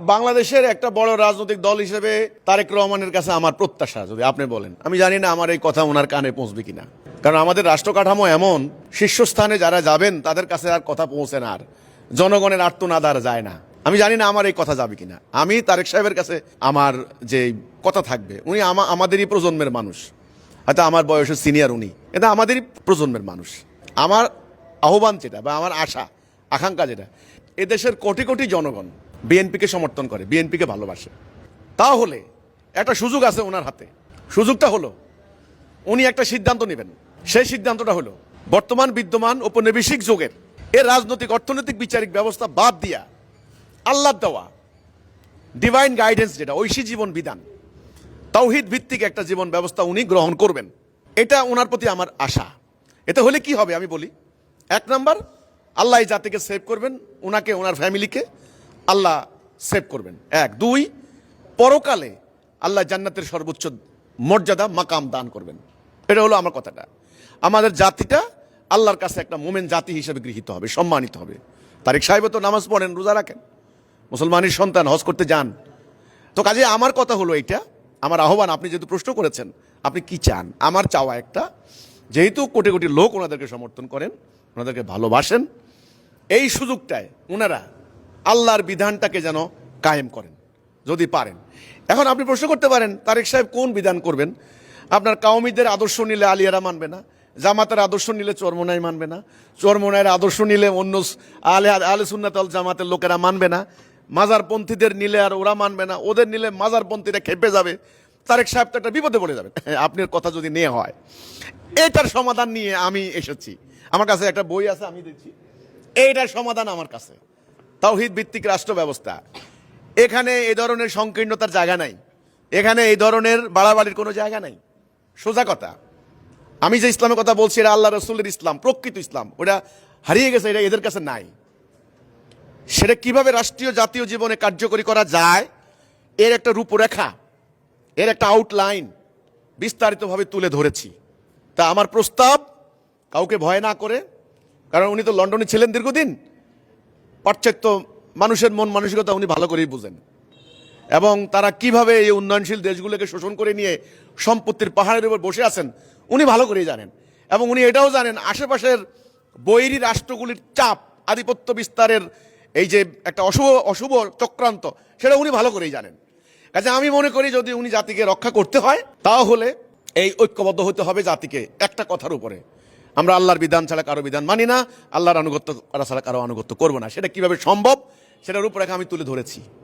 বাংলাদেশের একটা বড় রাজনৈতিক দল হিসেবে তারেক রহমানের কাছে আমার প্রত্যাশা, যদি আপনি বলেন। আমি জানি না আমার এই কথা ওনার কানে পৌঁছবে কিনা। কারণ আমাদের রাষ্ট্র কাঠামো এমন, শীর্ষস্থানে যারা যাবেন, তাদের কাছে আর কথা পৌঁছে না আর। জনগণের আর্তনাদ আর যায় না। আমি জানি না আমার এই কথা যাবে কিনা। আমি তারেক সাহেবের কাছে আমার যে কথা থাকবে, উনি আমা- আমাদেরই প্রজন্মের মানুষ। হয়তো আমার বয়সের সিনিয়র উনি, এটা আমাদেরই প্রজন্মের মানুষ। আমার আহ্বান যেটা বা আমার আশা, আকাঙ্ক্ষা যেটা, এদেশের কোটি কোটি জনগণ বিএনপিকে সমর্থন করে বিএনপিকে ভালোবাসে। তাহলে একটা সুযোগ আছে ওনার হাতে। সুযোগটা হলো, উনি একটা সিদ্ধান্ত নেবেন। সেই সিদ্ধান্তটা হলো, বর্তমান বিদ্যমান ঔপনিবেশিক যুগের এর রাজনৈতিক, অর্থনৈতিক, বিচারিক ব্যবস্থা বাদ দিয়া আল্লাহ দেওয়া ডিভাইন গাইডেন্স যেটা, ঐশী জীবন বিধান, তাওহিদ ভিত্তিক একটা জীবন ব্যবস্থা উনি গ্রহণ করবেন। এটা ওনার প্রতি আমার আশা। এতে হলে কি হবে আমি বলি? এক নাম্বার, আল্লাহ জাতিকে সেভ করবেন ওনাকে ওনার ফ্যামিলিকে আল্লাহ সেভ করবেন। এক। দুই, পরকালে আল্লাহ জান্নাতের সর্বোচ্চ মর্যাদা, মাকাম দান করবেন। এটা হলো আমার কথাটা। আমাদের জাতিটা আল্লাহর কাছে একটা মোমেন জাতি হিসেবে গৃহীত হবে, সম্মানিত হবে। তারিক সাহেব তো নামাজ পড়েন, রোজা রাখেন। মুসলমানের সন্তান, হজ করতে যান। তো কাজে আমার কথা হলো এইটা। আমার আহ্বান, আপনি যেহেতু প্রশ্ন করেছেন, আপনি কি চান? আমার চাওয়া একটা, যেহেতু কোটি কোটি লোক ওনাদেরকে সমর্থন করেন, ওনাদেরকে ভালোবাসেন, এই সুযোগটায় ওনারা আল্লাহর বিধানটাকে যেন কায়েম করেন, যদি পারেন। এখন আপনি প্রশ্ন করতে পারেন, তারেক সাহেব কোন বিধান করবেন? আপনার কাউমিদের আদর্শ নিলে আলিয়ারা মানবে না, জামাতের আদর্শ নিলে চরমোনাই মানবে না, চরমোনাইয়ের আদর্শ নিলে অন্য আলে আলে সুন্নাতল জামাতের লোকেরা মানবে না, মাজারপন্থীদের নিলে আর ওরা মানবে না, ওদের নিলে মাজারপন্থীরা খেপে যাবে। তারেক সাহেব তো একটা বিপদে পড়ে যাবে আপনার কথা যদি নিয়ে হয়। এটার সমাধান নিয়ে আমি এসেছি। আমার কাছে একটা বই আছে, আমি দিচ্ছি এইটার সমাধান আমার কাছে। তাওহিদ ভিত্তিক রাষ্ট্র ব্যবস্থা এখানে এই ধরনের সংকীর্ণতার জায়গা নাই। এখানে এই ধরনের বাড়াবাড়ির কোনো জায়গা নাই। সোজা কথা। আমি যে ইসলামের কথা বলছি, এটা আল্লাহ রসুলের ইসলাম, প্রকৃত ইসলাম। ওটা হারিয়ে গেছে, এটা এদের কাছে নাই। সেটা কীভাবে রাষ্ট্রীয় জাতীয় জীবনে কার্যকরী করা যায়, এর একটা রূপরেখা, এর একটা আউটলাইন বিস্তারিতভাবে তুলে ধরেছি। তা আমার প্রস্তাব, কাউকে ভয় না করে, কারণ উনি তো লন্ডনে ছিলেন দীর্ঘদিন। পাশ্চাত্য মানুষের মন মানসিকতা উনি ভালো করেই বুঝেন। এবং তারা কীভাবে এই উন্নয়নশীল দেশগুলোকে শোষণ করে নিয়ে সম্পত্তির পাহাড়ের উপর বসে আছেন, উনি ভালো করেই জানেন। এবং উনি এটাও জানেন, আশেপাশের বৈরী রাষ্ট্রগুলির চাপ, আধিপত্য বিস্তারের এই যে একটা অশুভ অশুভ চক্রান্ত, সেটা উনি ভালো করেই জানেন। কাজে আমি মনে করি যদি উনি জাতিকে রক্ষা করতে হয়, তাহলে এই ঐক্যবদ্ধ হতে হবে জাতিকে একটা কথার উপরে। আমরা আল্লাহর বিধান ছাড়া কারও বিধান মানি না, আল্লাহর আনুগত্য করা ছাড়া কারও আনুগত্য করব না। সেটা কীভাবে সম্ভব? সেটার উপরে আমি তুলে ধরেছি।